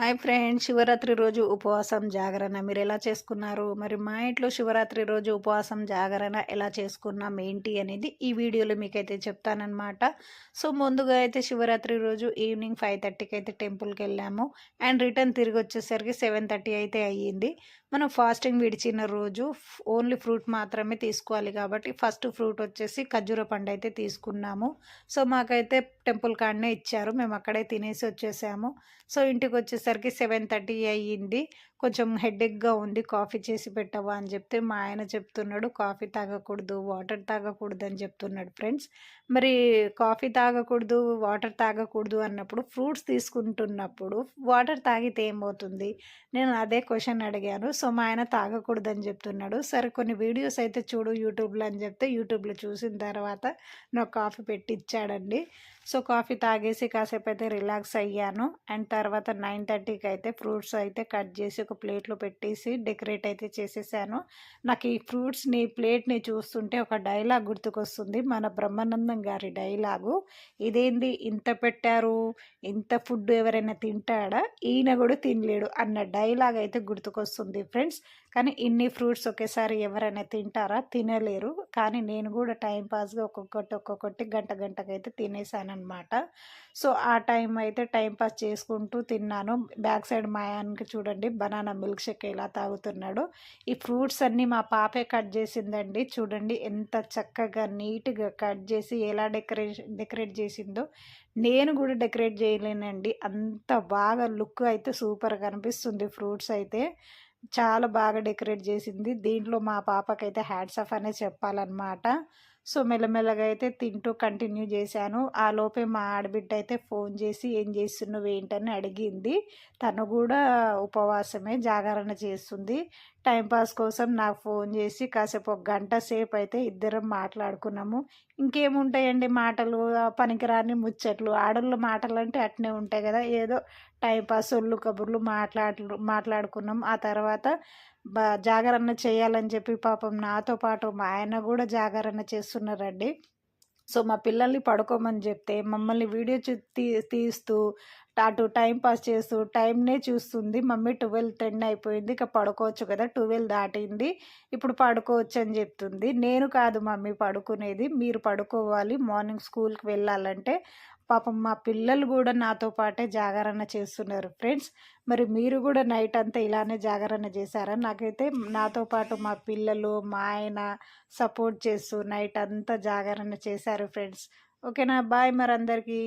Hi friends Shivaratri రోజు ఉపవాసం జాగరణ. మీరు ఎలా చేసుకున్నారు? మరి మా ఇంట్లో శివరాత్రి రోజు ఉపవాసం జాగరణ ఎలా చేసుకున్నాం? ఏంటి అనేది ఈ వీడియోలో మీకైతే చెప్తానమాట సో ముందుగా అయితే శివరాత్రి రోజు ఈవినింగ్ ఫైవ్ థర్టీకి అయితే టెంపుల్కి వెళ్ళాము. అండ్ రిటర్న్ తిరిగి వచ్చేసరికి సెవెన్ థర్టీ అయితే అయ్యింది. మనం ఫాస్టింగ్ విడిచిన రోజు ఓన్లీ ఫ్రూట్ మాత్రమే తీసుకోవాలి కాబట్టి ఫస్ట్ ఫ్రూట్ వచ్చేసి ఖర్జూర పండు అయితే తీసుకున్నాము. సో మాకైతే టెంపుల్ కాడనే ఇచ్చారు. మేము అక్కడే తినేసి వచ్చేసాము. సో ఇంటికి వచ్చేసరికి సెవెన్ థర్టీ అయ్యింది. కొంచెం హెడేక్గా ఉంది కాఫీ చేసి పెట్టవా అని చెప్తే మా ఆయన చెప్తున్నాడు కాఫీ తాగకూడదు వాటర్ తాగకూడదు అని చెప్తున్నాడు ఫ్రెండ్స్. మరి కాఫీ తాగకూడదు వాటర్ తాగకూడదు అన్నప్పుడు ఫ్రూట్స్ తీసుకుంటున్నప్పుడు వాటర్ తాగితే ఏమవుతుంది? నేను అదే క్వశ్చన్ అడిగాను. సో మా ఆయన తాగకూడదు అని చెప్తున్నాడు. సరే కొన్ని వీడియోస్ అయితే చూడు యూట్యూబ్లో అని చెప్తే యూట్యూబ్లో చూసిన తర్వాత నాకు కాఫీ పెట్టి ఇచ్చాడండి సో కాఫీ తాగేసి కాసేపు అయితే రిలాక్స్ అయ్యాను. అండ్ తర్వాత నైన్ థర్టీకి అయితే ఫ్రూట్స్ అయితే కట్ చేసి ఒక ప్లేట్లో పెట్టేసి డెకరేట్ అయితే చేసేసాను. నాకు ఈ ఫ్రూట్స్ని ప్లేట్ని చూస్తుంటే ఒక డైలాగ్ గుర్తుకొస్తుంది. మన బ్రహ్మానందం గారి డైలాగు. ఇదేంది? ఇంత పెట్టారు? ఇంత ఫుడ్ ఎవరైనా తింటాడా? ఈయన కూడా తినలేడు అన్న డైలాగ్ అయితే గుర్తుకొస్తుంది ఫ్రెండ్స్. కానీ ఇన్ని ఫ్రూట్స్ ఒకేసారి ఎవరైనా తింటారా? తినలేరు. కానీ నేను కూడా టైంపాస్గా ఒక్కొక్కటి ఒక్కొక్కటి గంట గంటకైతే తినేసాను అనమాట సో ఆ టైం అయితే టైంపాస్ చేసుకుంటూ తిన్నాను. బ్యాక్ సైడ్ మా ఆయనకి చూడండి బనానా మిల్క్ షేక్ ఎలా తాగుతున్నాడు. ఈ ఫ్రూట్స్ అన్నీ మా పాపే కట్ చేసిందండి. చూడండి ఎంత చక్కగా నీట్గా కట్ చేసి ఎలా డెకరేషన్ డెకరేట్ చేసిందో. నేను కూడా డెకరేట్ చేయలేనండి. అంత బాగా లుక్ అయితే సూపర్గా అనిపిస్తుంది ఫ్రూట్స్ అయితే. చాలా బాగా డెకరేట్ చేసింది. దీంట్లో మా పాపకైతే హ్యాడ్స్ ఆఫ్ అనే చెప్పాలన్నమాట. సో మెల్లమెల్లగా అయితే తింటూ కంటిన్యూ చేశాను. ఆ లోపే మా ఆడబిడ్డ అయితే ఫోన్ చేసి ఏం చేస్తున్నావు ఏంటని అడిగింది. తను కూడా ఉపవాసమే జాగరణ చేస్తుంది. టైంపాస్ కోసం నాకు ఫోన్ చేసి కాసేపు ఒక గంట సేపు అయితే ఇద్దరం మాట్లాడుకున్నాము. ఇంకేముంటాయండి మాటలు? పనికిరాని ముచ్చట్లు. ఆడళ్ళు మాటలు అంటే అట్నే ఉంటాయి కదా. ఏదో టైంపాస్ ఒళ్ళు కబుర్లు మాట్లాడు మాట్లాడుకున్నాం. ఆ తర్వాత జాగరణ చేయాలని చెప్పి పాపం నాతో పాటు మా ఆయన కూడా జాగరణ చేస్తున్నారండి. సో మా పిల్లల్ని పడుకోమని చెప్తే మమ్మల్ని వీడియో తీ తీస్తూ అటు టైం పాస్ చేస్తూ టైంనే చూస్తుంది. మమ్మీ ట్వెల్వ్ టెన్ అయిపోయింది ఇక పడుకోవచ్చు కదా ట్వెల్వ్ దాటింది ఇప్పుడు పడుకోవచ్చు అని చెప్తుంది. నేను కాదు మమ్మీ పడుకునేది మీరు పడుకోవాలి మార్నింగ్ స్కూల్కి వెళ్ళాలంటే పాపం మా పిల్లలు కూడా నాతో పాటే జాగరణ చేస్తున్నారు ఫ్రెండ్స్. మరి మీరు కూడా నైట్ అంతా ఇలానే జాగరణ చేశారా? నాకైతే నాతో పాటు మా పిల్లలు మా ఆయన సపోర్ట్ చేస్తూ నైట్ అంతా జాగరణ చేశారు ఫ్రెండ్స్. ఓకేనా? బాయ్ మరి అందరికీ.